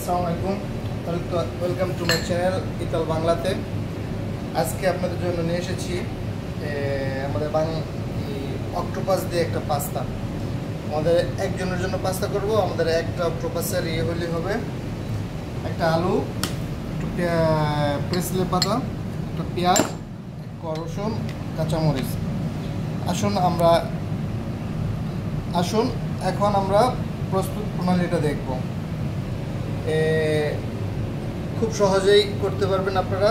আসসালামু আলাইকুম। Welcome to my channel ইতাল বাংলাতে আজকে আপনাদের জন্য নিয়ে এসেছি আমাদের অক্টোপাস দিয়ে একটা পাস্তা আমাদের একজনের জন্য পাস্তা করব, আমাদের একটা অক্টোপাসের ইয়ে হলে হবে। একটা আলু, একটু প্রেসলে পাতা, একটা পেঁয়াজ রসুন, কাঁচামরিচ। আসুন আমরা, আসুন, এখন আমরা প্রস্তুত প্রণালীটা দেখব। খুব সহজেই করতে পারবেন আপনারা।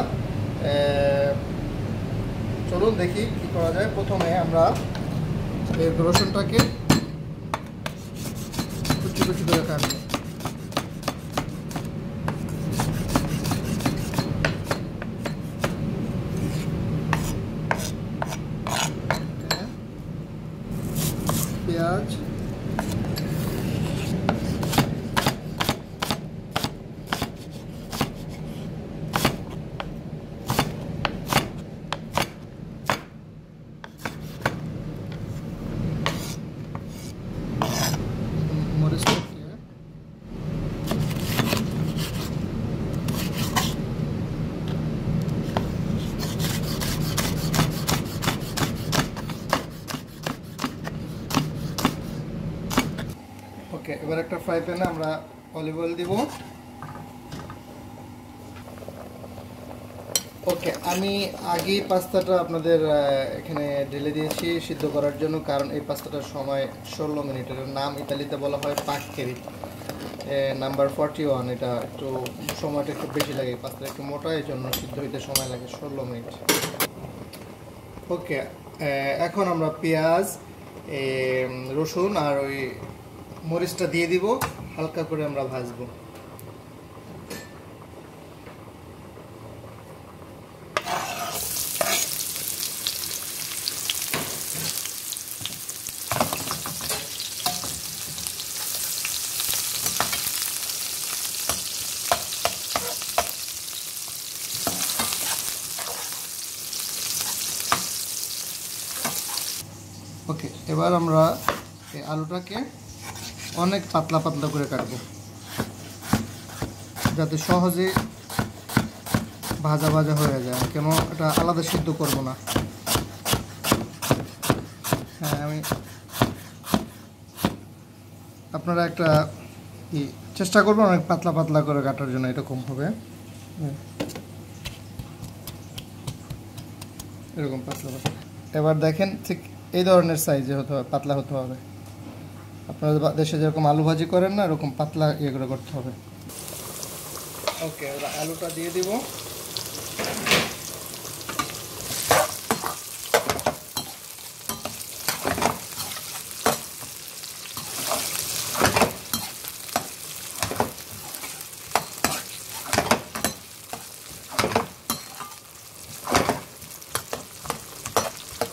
চলুন দেখি কি করা যায়। প্রথমে আমরা এই রসুনটাকে কুচি কুচি করে কাটবো। পেঁয়াজ মরিচ দিয়ে ওকে, এবার একটা ফ্রাই প্যানে আমরা অলিভ অয়েল দিব। ওকে, আমি আগেই পাস্তাটা আপনাদের এখানে ঢেলে দিয়েছি সিদ্ধ করার জন্য, কারণ এই পাস্তাটার সময় ষোলো মিনিটের নাম ইতালিতে বলা হয় পাক কেরি নাম্বার ফর্টি ওয়ান এটা একটু সময়টা একটু বেশি লাগে পাস্তা একটু মোটা, এই জন্য সিদ্ধ হইতে সময় লাগে ষোলো মিনিট। ওকে এখন আমরা পেঁয়াজ রসুন আর ওই মরিচটা দিয়ে দিব হালকা করে আমরা ভাজবো। ওকে এবার আমরা আলুটাকে অনেক পাতলা পাতলা করে কাটবো। যাতে সহজে ভাজা ভাজা হয়ে যায়। কেন এটা আলাদা সিদ্ধ করব না। হ্যাঁ আমি আপনারা একটা কি চেষ্টা করবেন অনেক পাতলা পাতলা করে কাটার জন্য এরকম হবে। এরকম পাতলা পাতলা। এবার দেখেন ঠিক এই ধরনের সাইজে হতে হবে পাতলা হতে হবে। আপনারা দেশে যেরকম আলু ভাজি করেন না, এরকম পাতলা ইয়ে করে করতে হবে। ওকে আলুটা দিয়ে দিব।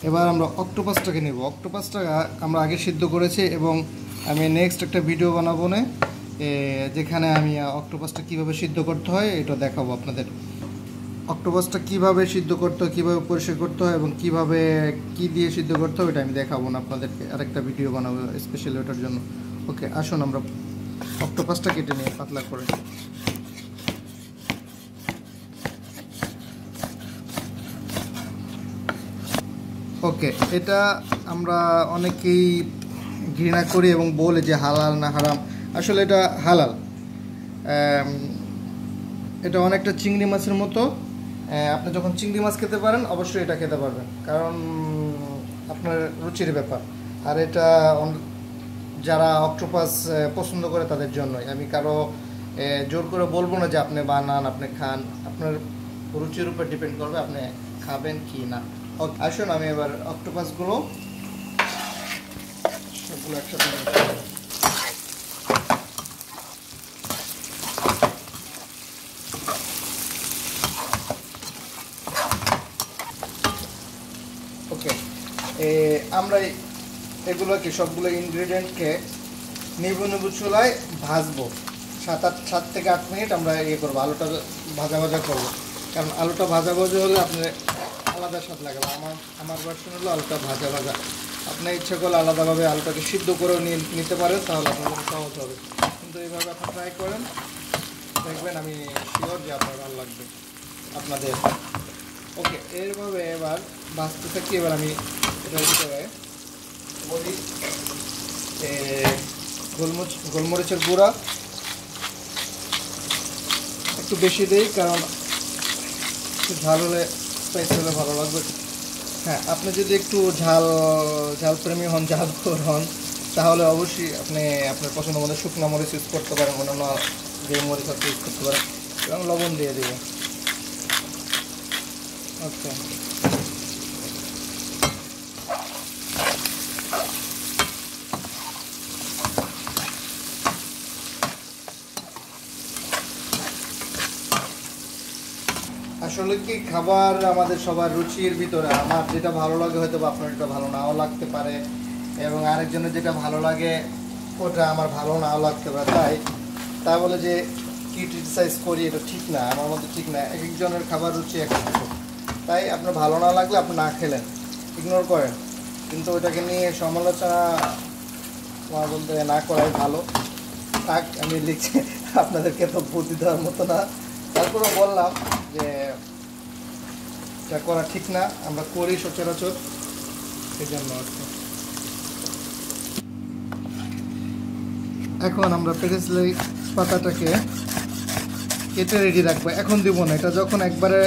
এবার আমরা অক্টোপাসটাকে নেব। অক্টোপাসটা আমরা আগে সিদ্ধ করেছি এবং আমি নেক্সট একটা ভিডিও বানাবো না যেখানে আমি অক্টোপাসটা কীভাবে সিদ্ধ করতে হয়, এটা দেখাবো আপনাদের। অক্টোপাসটা কীভাবে সিদ্ধ করতে হয়, কীভাবে পরিষ্কার করতে হয় এবং কীভাবে কি দিয়ে সিদ্ধ করতে হয় এটা আমি দেখাবো না আপনাদেরকে। আরেকটা ভিডিও বানাবো স্পেশালি ওটার জন্য। ওকে আসুন আমরা অক্টোপাসটা কেটে নিই পাতলা করে। ওকে এটা আমরা অনেকেই ঘৃণা করি এবং বলে যে হালাল না হারাম। আসলে এটা হালাল। এটা অনেকটা চিংড়ি মাছের মতো। আপনি যখন চিংড়ি মাছ খেতে পারেন, অবশ্যই এটা খেতে পারবেন। কারণ, আপনার রুচির ব্যাপার। আর এটা যারা অক্টোপাস পছন্দ করে তাদের জন্যই। আমি কারও জোর করে বলব না যে আপনি বানান, আপনি খান। আপনার রুচির উপর ডিপেন্ড করবে আপনি খাবেন কি না। আসুন, আমি এবার অক্টোপাসগুলো সবগুলো একসাথে ওকে আমরা এগুলোকে সবগুলো ইনগ্রেডিয়েন্টকে নিবু নিবু চুলায় ভাজবো। সাত আট, সাত থেকে আট মিনিট আমরা ইয়ে করব, আলুটা ভাজা ভাজা করব। কারণ আলুটা ভাজা ভাজা হলে আপনার আলাদা স্বাদ লাগে আমার আমার ভার্সন হলো আলুটা ভাজা ভাজা। আপনার ইচ্ছে করলে আলাদাভাবে আলুটাকে সিদ্ধ করেও নিতে পারেন তাহলে জন্য সহজ হবে। কিন্তু এইভাবে আপনি ট্রাই করেন দেখবেন আমি শিওর যে আপনার ভালো লাগবে। আপনাদের। ওকে এরভাবে এবার বাঁচতে থাকি এবার আমি এটার ভিতরে মরিচ এ, গোলমরিচ গোলমরিচের গুঁড়া। একটু বেশি দিই কারণ একটু ঝাল হলে স্পাইস হলে ভালো লাগবে। হ্যাঁ আপনি যদি একটু ঝাল ঝাল প্রেমী হন ঝাল হন, তাহলে অবশ্যই আপনি আপনার পছন্দ মতো শুকনো মরিচ ইউজ করতে পারেন, অন্যান্য যে মরিচ আপনি ইউজ করতে পারেন, এবং লবণ দিয়ে দেবেন। আচ্ছা আসলে কি খাবার আমাদের সবার রুচির ভিতরে? আমার যেটা ভালো লাগে হয়তো বা আপনার এটা ভালো নাও লাগতে পারে এবং আরেকজনের যেটা ভালো লাগে, ওটা আমার ভালো নাও লাগতে পারে। তাই, তা বলে যে কি ক্রিটিসাইজ করি এটা ঠিক না, আমার মধ্যে ঠিক না। এক একজনের খাবার রুচি এক তাই আপনার ভালো না লাগলে আপনি না খেলেন ইগনোর করেন। কিন্তু ওটাকে নিয়ে সমালোচনা আমার বলতে না করাই ভালো। থাক, আমি লিখছি, আপনাদেরকে তো বুদ্ধি দেওয়ার মতো না। তারপরে বললাম যে এটা করা ঠিক না, আমরা করি সচরাচর। সেই জন্য। এখন আমরা পেরেসলাই পাতাটাকে কেটে রেডি রাখব। এখন দিব না, এটা যখন একবারে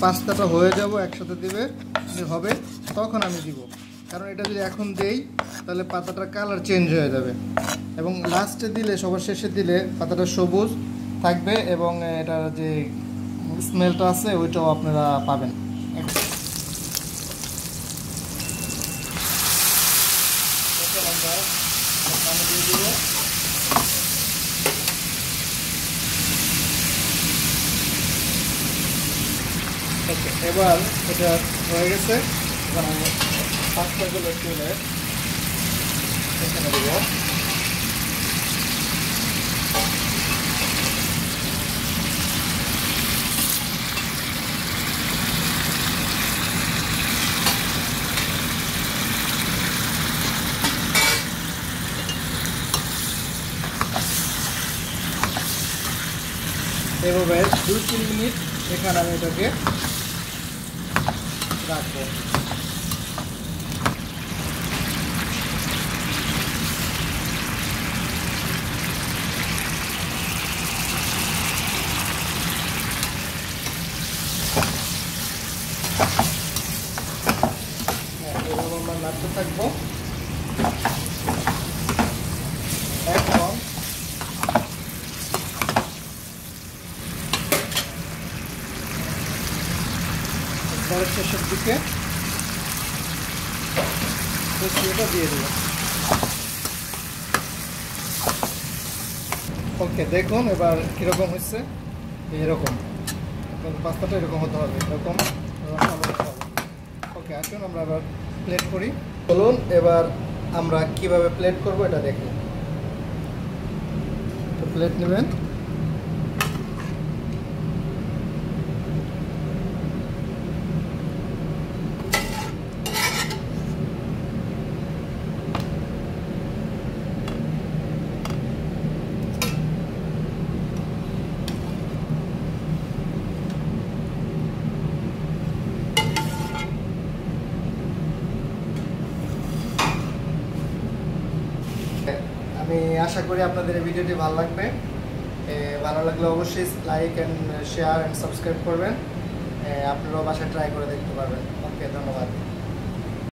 পাস্তাটা হয়ে যাব, একসাথে দিবে হবে, তখন আমি দিব। কারণ এটা যদি এখন দেই, তাহলে পাতাটার কালার চেঞ্জ হয়ে যাবে। এবং লাস্টে দিলে, সবার শেষে দিলে পাতাটা সবুজ থাকবে এবং এটার যে স্মেলটা আছে, ওইটাও আপনারা পাবেন। এবার এটা হয়ে গেছে, এবার আমি পাঁচটাগুলো তুলে এখানে দেব। এভাবে দুই তিন মিনিট এখানে আমি এটাকে রাখব হ্যাঁ, এভাবে আমরা নাড়তে থাকব এখন পরের শেষের দিকে। পেস্ট্রিটা দিয়ে দেবো ওকে, দেখুন এবার কীরকম হচ্ছে। এরকম পাস্তাটা এরকম হতে হবে, এরকম। ওকে, আসুন আমরা এবার প্লেট করি। বলুন এবার আমরা কীভাবে প্লেট করব এটা দেখি। প্লেট নেবেন। আমি আশা করি আপনাদের এই ভিডিওটি ভালো লাগবে। ভালো লাগলে অবশ্যই like and share and subscribe করবেন। আপনারাও বাসায় ট্রাই করে দেখতে পারবেন। ওকে, ধন্যবাদ।